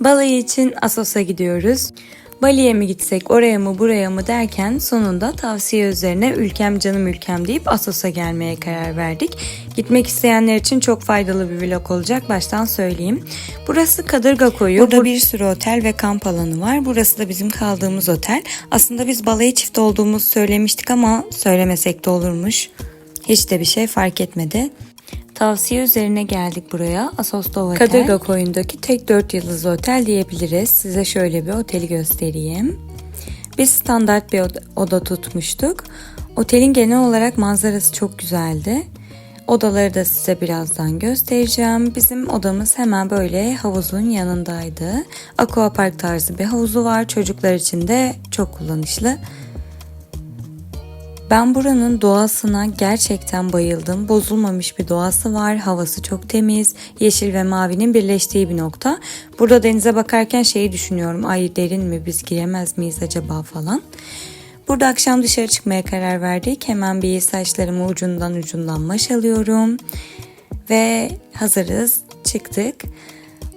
Balayı için Asos'a gidiyoruz. Bali'ye mi gitsek, oraya mı, buraya mı derken sonunda tavsiye üzerine ülkem canım ülkem deyip Asos'a gelmeye karar verdik. Gitmek isteyenler için çok faydalı bir vlog olacak baştan söyleyeyim. Burası Kadırga Koyu. Burada bir sürü otel ve kamp alanı var. Burası da bizim kaldığımız otel. Aslında biz balayı çift olduğumuzu söylemiştik ama söylemesek de olurmuş. Hiç de bir şey fark etmedi. Tavsiye üzerine geldik buraya. Asos'ta Otel. Kadırga Koyun'daki tek 4 yıldızlı otel diyebiliriz. Size şöyle bir oteli göstereyim. Biz standart bir oda, tutmuştuk. Otelin genel olarak manzarası çok güzeldi. Odaları da size birazdan göstereceğim. Bizim odamız hemen böyle havuzun yanındaydı. Aquapark tarzı bir havuzu var. Çocuklar için de çok kullanışlı. Ben buranın doğasına gerçekten bayıldım. Bozulmamış bir doğası var. Havası çok temiz. Yeşil ve mavinin birleştiği bir nokta. Burada denize bakarken şeyi düşünüyorum. Ay derin mi biz giremez miyiz acaba falan. Burada akşam dışarı çıkmaya karar verdik. Hemen bir saçlarımı ucundan ucundan maş alıyorum. Ve hazırız. Çıktık.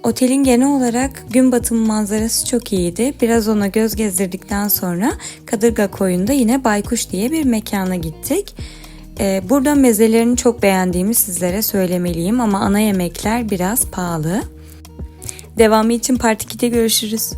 Otelin genel olarak gün batımı manzarası çok iyiydi. Biraz ona göz gezdirdikten sonra Kadırga Koyun'da yine Baykuş diye bir mekana gittik. Ee, burada mezelerini çok beğendiğimi sizlere söylemeliyim ama ana yemekler biraz pahalı. Devamı için Part 2'de görüşürüz.